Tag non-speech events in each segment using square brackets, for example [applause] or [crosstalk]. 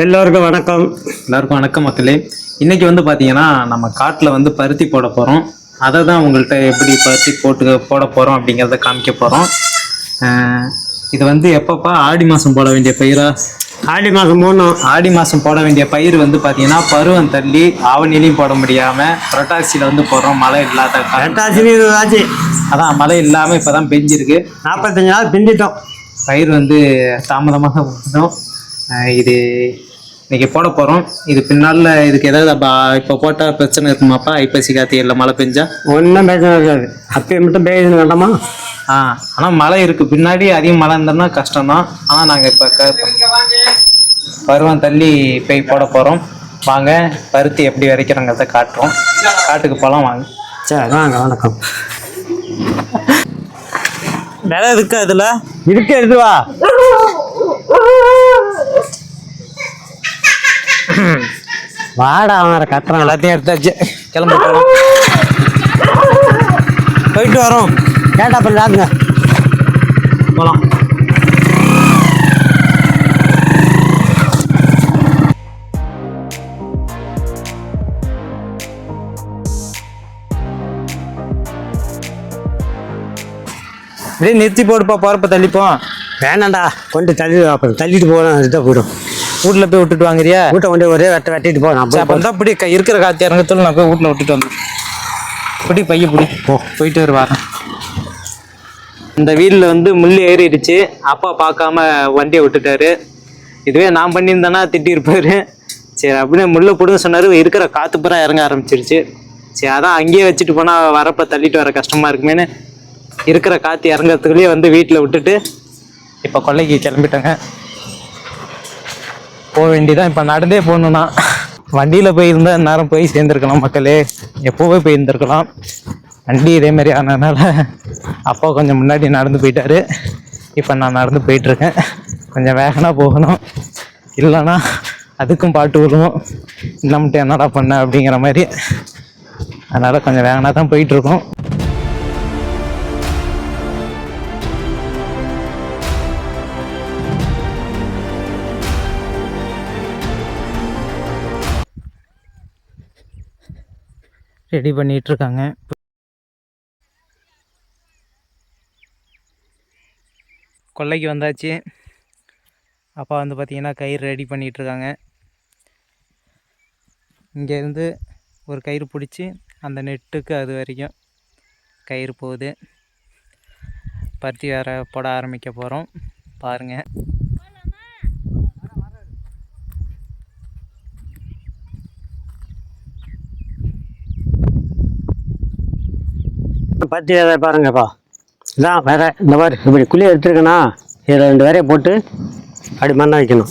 எல்லோருக்கும் வணக்கம். எல்லாருக்கும் வணக்கம் மக்களே. இன்னைக்கு வந்து பார்த்தீங்கன்னா நம்ம காட்டில் வந்து பருத்தி போட போகிறோம் அதை தான் உங்கள்கிட்ட எப்படி பருத்தி போட்டு போட போகிறோம் அப்படிங்கிறத காமிக்க போகிறோம் இது வந்து எப்பப்பா? ஆடி மாதம் போட வேண்டிய பயிரா? ஆடி மாதம் மூணும் ஆடி மாதம் போட வேண்டிய பயிர் வந்து பார்த்தீங்கன்னா பருவம் தள்ளி ஆவணிலையும் போட முடியாமல் புரட்டாசியில் வந்து போடுறோம். மழை இல்லாத ஆச்சு அதான் மழை இல்லாமல் இப்போ தான் பெஞ்சிருக்கு. நாற்பத்தஞ்சு நாள் பிந்திட்டோம் பயிர் வந்து தாமதமாக இது இன்னைக்கு போட போகிறோம் இது பின்னால் இதுக்கு ஏதாவது அப்போ இப்போ போட்டால் பிரச்சனை இருக்குமாப்பா? ஐப்பசி கார்த்திகையில் மழை பெஞ்சா? ஒன்றும் பிரச்சனை இருக்காது. அப்பயே மட்டும் பெய்யுது வேண்டாமா? ஆ ஆனால் மழை இருக்குது பின்னாடி அதிகம் மழை இருந்தோம்னா கஷ்டம்தான். ஆனால் நாங்கள் இப்போ க பருவம் தள்ளி போய் போட போகிறோம் வாங்க பருத்தி எப்படி விதைக்கிறோங்கிறத காட்டுறோம். காட்டுக்கு போகலாம் வாங்க. சரி வாங்க வணக்கம். விதை இருக்கா அதில் இருக்கு எடுத்து வா வாடா அவன் கத்துறான் எல்லாத்தையும் எடுத்தாச்சு. கிளம்பி. போயிட்டு வரோம். கேட்டா பண்ணி வாங்க போகலாம் அப்படியே நிறுத்தி போடுப்பா போறப்ப தள்ளிப்போம் வேணாண்டா கொண்டு தள்ளி அப்புறம் தள்ளிட்டு போகலாம் இதாக போயிடும். வீட்ல போய் விட்டுட்டு வாங்குறியா? வீட்டை கொண்டு ஒரே வெட்ட வெட்டிட்டு போ நான் சரி, போய் அப்ப தான் இப்படி க- இருக்கிற காத்து இறங்கத்துல நான் போய் வீட்ல விட்டுட்டு வந்தேன் பிடி பைய பிடி. போ. போயிட்டு வரு வரேன். இந்த வீலில் வந்து முள் ஏறிடுச்சு. அப்பா பார்க்காம வண்டியை விட்டுட்டாரு. இதுவே நான் பண்ணியிருந்தேன்னா திட்டிருப்பாரு சரி அப்படியே முள்ள பிடுங்க சொன்னாரு. இருக்கிற காத்து பூரா இறங்க ஆரம்பிச்சிருச்சு. சரி அதான் அங்கேயே வச்சுட்டு போனால் வரப்ப தள்ளிட்டு வர கஷ்டமா இருக்குமேன்னு இருக்கிற காற்று இறங்கறதுக்குள்ளேயே வந்து வீட்டில் விட்டுட்டு இப்போ கொல்லைக்கு கிளம்பிட்டேங்க. போக வேண்டியதான் இப்போ நடந்தே போகணும்னா வண்டியில் போயிருந்தா நேரம் போய் சேர்ந்துருக்கலாம் மக்களே. எப்போவே போயிருந்துருக்கலாம். வண்டி இதே மாதிரி ஆனதுனால அப்பா கொஞ்சம் முன்னாடி நடந்து போயிட்டாரு. இப்போ நான் நடந்து போயிட்டுருக்கேன். கொஞ்சம் வேகனாக போகணும். இல்லைன்னா அதுக்கும் பாட்டு விழுவும் நம்மகிட்ட என்னடா பண்ண அப்படிங்கிற மாதிரி. அதனால் கொஞ்சம் வேகனாக தான் போயிட்டுருக்கோம். ரெடி பண்ணிகிட்ருக்காங்க இருக்காங்க கொல்லைக்கு வந்தாச்சு. அப்பா வந்து பார்த்திங்கன்னா கயிறு ரெடி பண்ணிகிட்டு இருக்காங்க இங்கேருந்து ஒரு கயிறு பிடிச்சி அந்த நெட்டுக்கு அது வரைக்கும் கயிறு போகுது. பருத்தி வேறு போட ஆரம்பிக்க போகிறோம் பாருங்கள் பத்தி விதை பாருங்கப்பா. இதான் விதை இந்த மாதிரி இப்படி குழி எடுத்துருக்கேன்னா இதில் ரெண்டு விதைய போட்டு அப்படி மண்ணை வைக்கணும்.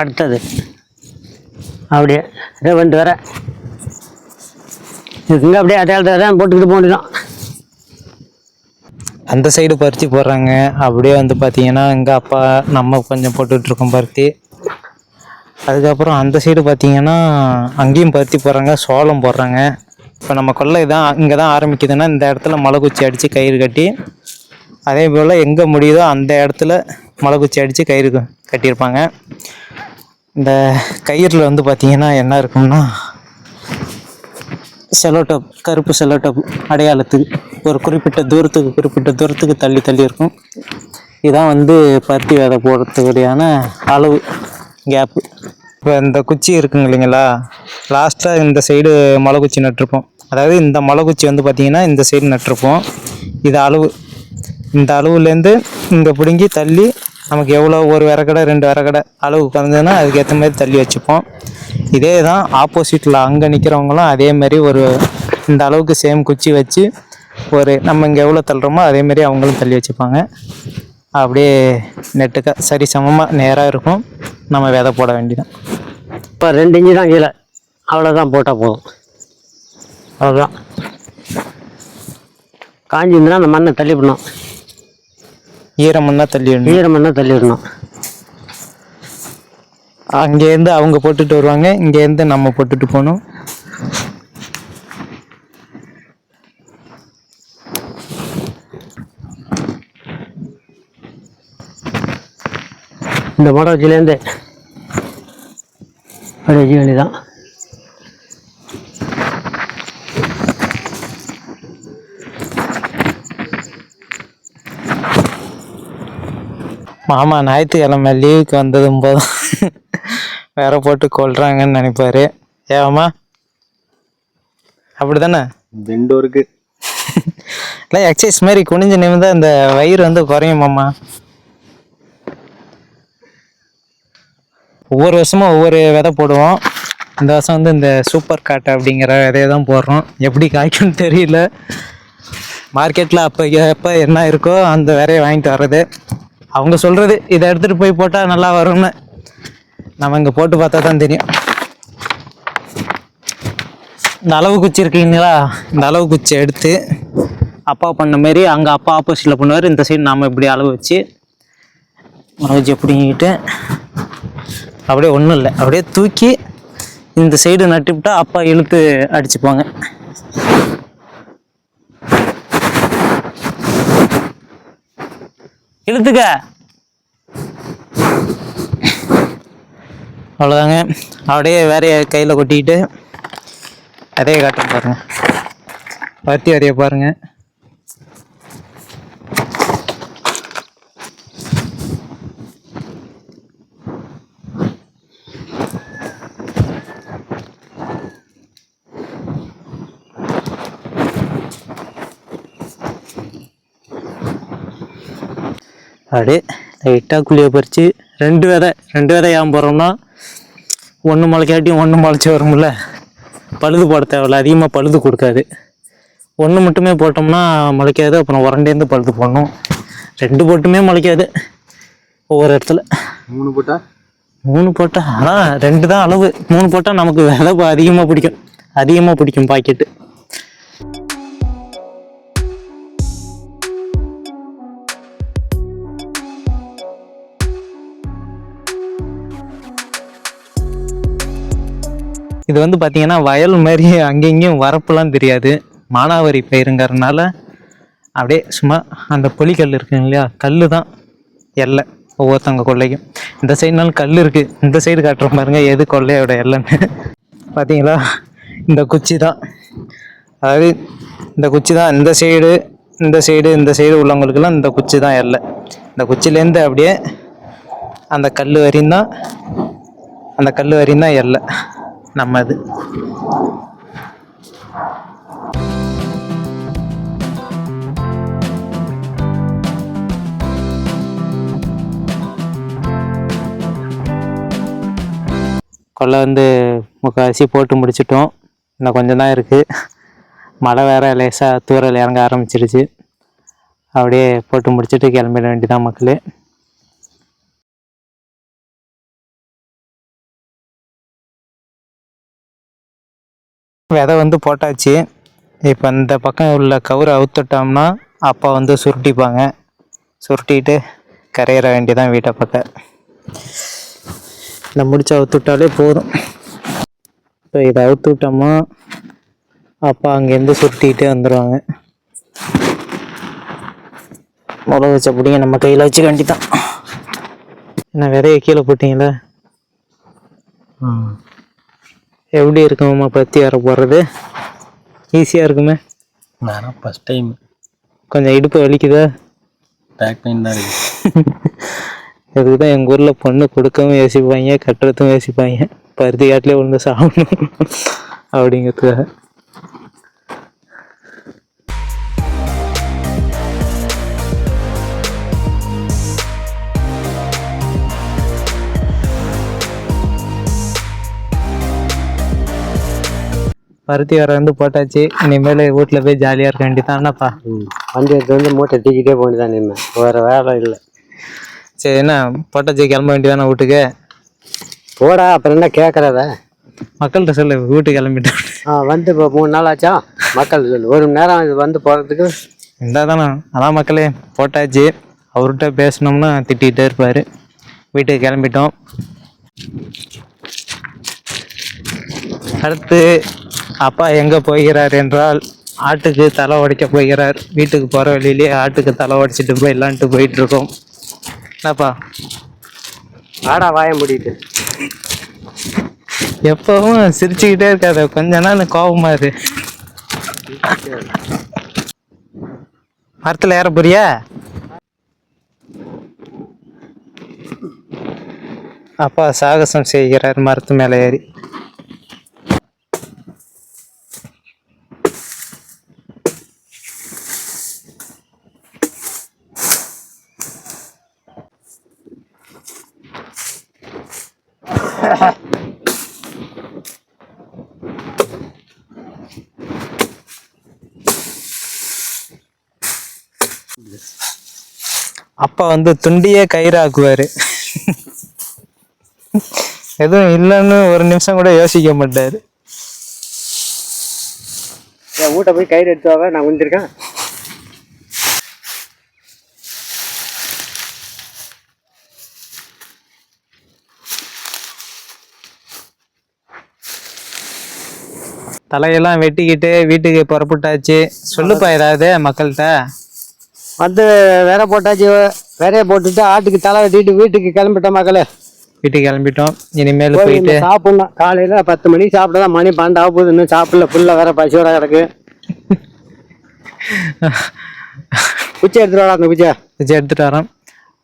அடுத்தது அப்படியே ரெண்டு விதை இதுங்க அப்படியே அதே தான் போட்டுக்கிட்டு போக முடியும். அந்த சைடு பருத்தி போடுறாங்க. அப்படியே வந்து பார்த்தீங்கன்னா எங்கள் அப்பா நம்ம கொஞ்சம் போட்டுட்ருக்கோம் பருத்தி. அதுக்கப்புறம் அந்த சைடு பார்த்தீங்கன்னா அங்கேயும் பருத்தி போடுறாங்க சோளம் போடுறாங்க. இப்போ நம்ம கொள்ளை தான் இங்கே தான் ஆரம்பிக்குதுன்னா இந்த இடத்துல மலைக்குச்சி அடித்து கயிறு கட்டி அதே போல் எங்கே முடியுதோ அந்த இடத்துல மலைக்குச்சி அடித்து கயிறு கட்டியிருப்பாங்க. இந்த கயிறில் வந்து பார்த்திங்கன்னா என்ன இருக்கும்னா செலோடப் கருப்பு செலோடப் அடையாளத்துக்கு ஒரு குறிப்பிட்ட தூரத்துக்கு குறிப்பிட்ட தூரத்துக்கு தள்ளி தள்ளி இருக்கும். இதான் வந்து பருத்தி விதை போடுறதுக்குரியான அளவு கேப்பு இப்போ இந்த குச்சி இருக்குங்க இல்லைங்களா? லாஸ்ட்டாக இந்த சைடு மலை குச்சி நட்டிருப்போம். அதாவது இந்த மலை குச்சி வந்து பார்த்திங்கன்னா இந்த சைடு நட்டிருப்போம். இது அளவு. இந்த அளவுலேருந்து இங்கே பிடுங்கி தள்ளி நமக்கு எவ்வளோ? ஒரு விறகடை ரெண்டு விறகடை அளவு குறைஞ்சதுன்னா அதுக்கேற்ற மாதிரி தள்ளி வச்சுப்போம். இதே தான் ஆப்போசிட்டில் அங்கே நிற்கிறவங்களும் அதேமாதிரி ஒரு இந்த அளவுக்கு சேம் குச்சி வச்சு ஒரு நம்ம இங்கே எவ்வளோ தள்ளுறோமோ அதேமாரி அவங்களும் தள்ளி வச்சுப்பாங்க. அப்படியே நெட்டுக்க சரி சமமாக நேராக இருக்கும். நம்ம விதை போட வேண்டியதான் இப்போ ரெண்டு இன்ச்சு தான் கீழே. அவ்வளோதான் போட்டால் போதும். அவ்வளோதான் காஞ்சிருந்துன்னா அந்த மண்ணை தள்ளி விடணும் ஈரமண்ணா தள்ளி விடணும். ஈர மண்ணை தள்ளி விடணும். அங்கேருந்து அவங்க போட்டுட்டு வருவாங்க. இங்கேருந்து நம்ம போட்டுட்டு போகணும். இந்த மொடை வச்சிலேருந்து அப்படி வைக்க வேண்டியதான் மாமா ஞாயிற்றுக்கிழமை லீவுக்கு வந்ததும் போதும். வேற போட்டு கொள்றாங்கன்னு நினைப்பாரு. ஏவாமா அப்படிதானே? ரெண்டு இருக்கு [laughs] இல்லை எக்ஸசைஸ் மாதிரி குனிஞ்சு நிமிந்தா இந்த வயிறு வந்து குறையும் மாமா. ஒவ்வொரு வருஷமும் ஒவ்வொரு விதை போடுவோம். இந்த வருஷம் வந்து இந்த சூப்பர் காட்டு அப்படிங்கிற விதையை தான் போடுறோம். எப்படி காய்க்கும்னு தெரியல. மார்க்கெட்டில் அப்போ எப்போ என்ன இருக்கோ அந்த விதையை வாங்கிட்டு வர்றது. அவங்க சொல்கிறது இதை எடுத்துகிட்டு போய் போட்டால் நல்லா வரும்னு. நம்ம இங்கே போட்டு பார்த்தா தான் தெரியும். இந்த அளவு குச்சி இருக்கீங்களா இந்த அளவு குச்சி எடுத்து அப்பா பண்ண மாரி அங்கே அப்பா ஆப்போசிட்டில் பண்ணுவார். இந்த சைடு நாம் இப்படி அளவு வச்சு அளவு வச்சு எப்படிங்கிட்டு அப்படியே ஒன்றும் இல்லை. அப்படியே தூக்கி இந்த சைடு நட்டுவிட்டா அப்பா இழுத்து அடிச்சுப்பாங்க. இழுத்துக்க. அவ்வளோதாங்க அப்படியே வேறைய கையில் கொட்டிக்கிட்டு அதே காட்டும் பாருங்கள் பருத்தி வரைய பாருங்கள் அப்படியே லைட்டாக குழியை பறித்து ரெண்டு விதை ரெண்டு விதை ஏன் போடுறோம்னா ஒன்று முளைக்காட்டியும் ஒன்று முளைச்சி வரும்ல. பழுது போட தேவையில்ல அதிகமாக பழுது கொடுக்காது. ஒன்று மட்டுமே போட்டோம்னா முளைக்காது அப்புறம் உரண்டேந்து பழுது போடணும். ரெண்டு போட்டுமே முளைக்காது ஒவ்வொரு இடத்துல. மூணு போட்டா? மூணு போட்டால் அதான் ரெண்டு தான் அளவு. மூணு போட்டால் நமக்கு விலை அதிகமாக பிடிக்கும். அதிகமாக பிடிக்கும் பாக்கெட்டு. இது வந்து பார்த்தீங்கன்னா வயல் மாதிரி அங்கெங்கேயும் வரப்புலாம் தெரியாது. மானாவாரி பயிருங்கிறதுனால அப்படியே சும்மா அந்த பொலிக்கல் இருக்குங்க இல்லையா? கல் தான் எல்லை ஒவ்வொருத்தவங்க கொள்ளைக்கும். இந்த சைடுனாலும் கல் இருக்குது இந்த சைடு காட்டுற பாருங்க எது கொள்ளையோட எல்லைன்னு. பார்த்தீங்களா இந்த குச்சி தான் அதாவது இந்த குச்சி தான் இந்த சைடு இந்த சைடு இந்த சைடு உள்ளவங்களுக்கெல்லாம் இந்த குச்சி தான் எல்லை. இந்த குச்சிலேருந்து அப்படியே அந்த கல் வரையும் தான் அந்த கல் வரையும் தான் எல்லை. நம்மது. கொள்ளை கொல்லை வந்து முக்கால்வாசி போட்டு முடிச்சிட்டோம். இன்னும் கொஞ்சம் தான் இருக்குது மழை வேற லேசாக தூரல் இறங்க ஆரம்பிச்சிருச்சு. அப்படியே போட்டு முடிச்சுட்டு கிளம்பிட வேண்டியதான் மக்களே. விதை வந்து போட்டாச்சு. இப்போ இந்த பக்கம் உள்ள கவுரை அவுத்துட்டோம்னா அப்பா வந்து சுருட்டிப்பாங்க. சுருட்டிட்டு கரையிற வேண்டியதான் வீட்டை பக்கம். இந்த முடிச்சு அவுத்துட்டாலே போதும். இப்போ இதை அவுத்து விட்டோம்னா அப்பா அங்கேருந்து சுருட்டிகிட்டே வந்துடுவாங்க முளை வச்ச பிடிங்க நம்ம கையில் வச்சு வேண்டிதான் என்ன விதைய கீழே போட்டிங்களா? எப்படி இருக்குமாம்மா பத்தி வர போடுறது? ஈஸியாக இருக்குமே? நான் ஃபஸ்ட் டைம் கொஞ்சம் இடுப்பு வலிக்குதா? பேக் பெயின் தான் இருக்கு. இதுக்கு தான் எங்கள் ஊரில் பொண்ணு கொடுக்கவும் யோசிப்பாங்க கட்டுறதும் யோசிப்பாங்க. பருத்தி காட்டிலே விழுந்து சாகணும் அப்படிங்கிறதுக்காக. பருத்தி வர வந்து போட்டாச்சு. இனிமேல் வீட்டில் போய் ஜாலியாக இருக்க வேண்டியதானப்பா ம். வண்டி எடுத்து வந்து மூட்டை தூக்கிட்டே போனிதான் நின்று வேறு வேலை இல்லை. சரி என்ன? போட்டாச்சு கிளம்ப வேண்டியதானே வீட்டுக்கு? போடா அப்புறம் என்ன கேட்குறத மக்கள்கிட்ட சொல்லு வீட்டுக்கு கிளம்பிட்டேன் ஆ வந்து இப்போ மூணு நாள் ஆச்சா? மக்கள் சொல்லு ஒரு மணி நேரம் இது வந்து போகிறதுக்கு இருந்தால் தானே அதான் மக்களே போட்டாச்சு. அவர்கிட்ட பேசினோம்னா திட்டிகிட்டே இருப்பார். வீட்டுக்கு கிளம்பிட்டோம். அடுத்து அப்பா எங்கே போகிறார் என்றால் ஆட்டுக்கு தலை உடைக்க போகிறார். வீட்டுக்கு போகிற வழியிலேயே ஆட்டுக்கு தலை உடைச்சிட்டு போயிடலான்ட்டு போயிட்டு இருக்கோம் என்னப்பா? ஆடா வாய முடியுது எப்பவும் சிரிச்சுக்கிட்டே இருக்காத. கொஞ்ச நாள் கோபமா இரு. மரத்துல ஏற போறியா? அப்பா சாகசம் செய்கிறார் மரத்து மேலே ஏறி. அப்பா வந்து துண்டியே கயிறாக்குவாரு. எதுவும் இல்லைன்னு ஒரு நிமிஷம் கூட யோசிக்க மாட்டாரு. வீட்டை போய் கயிறு எடுத்து வாங்க நான் வந்துருக்கேன் தலையெல்லாம் வெட்டிக்கிட்டு வீட்டுக்கு புறப்பட்டாச்சு. சொல்லுப்பா ஏதாவது மக்கள்கிட்ட? வந்து வேற போட்டாச்சு வேறைய போட்டுட்டு ஆட்டுக்கு தலை வெட்டிட்டு வீட்டுக்கு கிளம்பிட்டோம் மக்களே. வீட்டுக்கு கிளம்பிட்டோம். இனிமேல் போய் போயிட்டு சாப்பிடணும். காலையில பத்து மணிக்கு சாப்பிட்டதான் மணி பன்னெண்டு ஆக போகுது. இன்னும் சாப்பிடல. புல்ல வேற பசியோட கிடக்கு. குச்சி எடுத்துட்டு வாடா அந்த குச்சியை வச்சு எடுத்துட்டு வரோம்.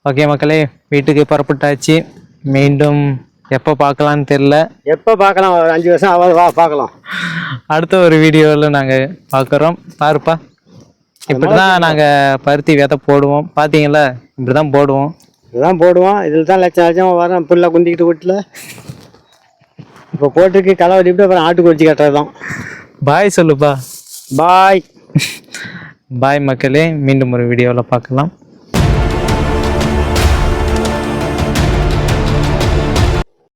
ஓகே மக்களே வீட்டுக்கு புறப்பட்டாச்சு. மீண்டும் எப்போ பார்க்கலான்னு தெரில எப்போ பார்க்கலாம்? ஒரு அஞ்சு வருஷம் ஆகாது வா பார்க்கலாம். அடுத்த ஒரு வீடியோவில் நாங்கள் பார்க்குறோம். பாருப்பா. இப்படி தான் நாங்கள் பருத்தி விதை போடுவோம். பார்த்தீங்களா இப்படி தான் போடுவோம். இதுதான் போடுவோம். இதில் தான் லட்சம் லட்சம் வரோம் புல்ல குந்திக்கிட்டு வீட்டில். இப்போ போட்டுருக்கு களை வெட்டிவிட்டு அப்புறம் ஆட்டுக்கு வச்சு கட்டுறது தான் பாய் சொல்லுப்பா. பாய். பாய் மக்களே மீண்டும் ஒரு வீடியோவில் பார்க்கலாம்.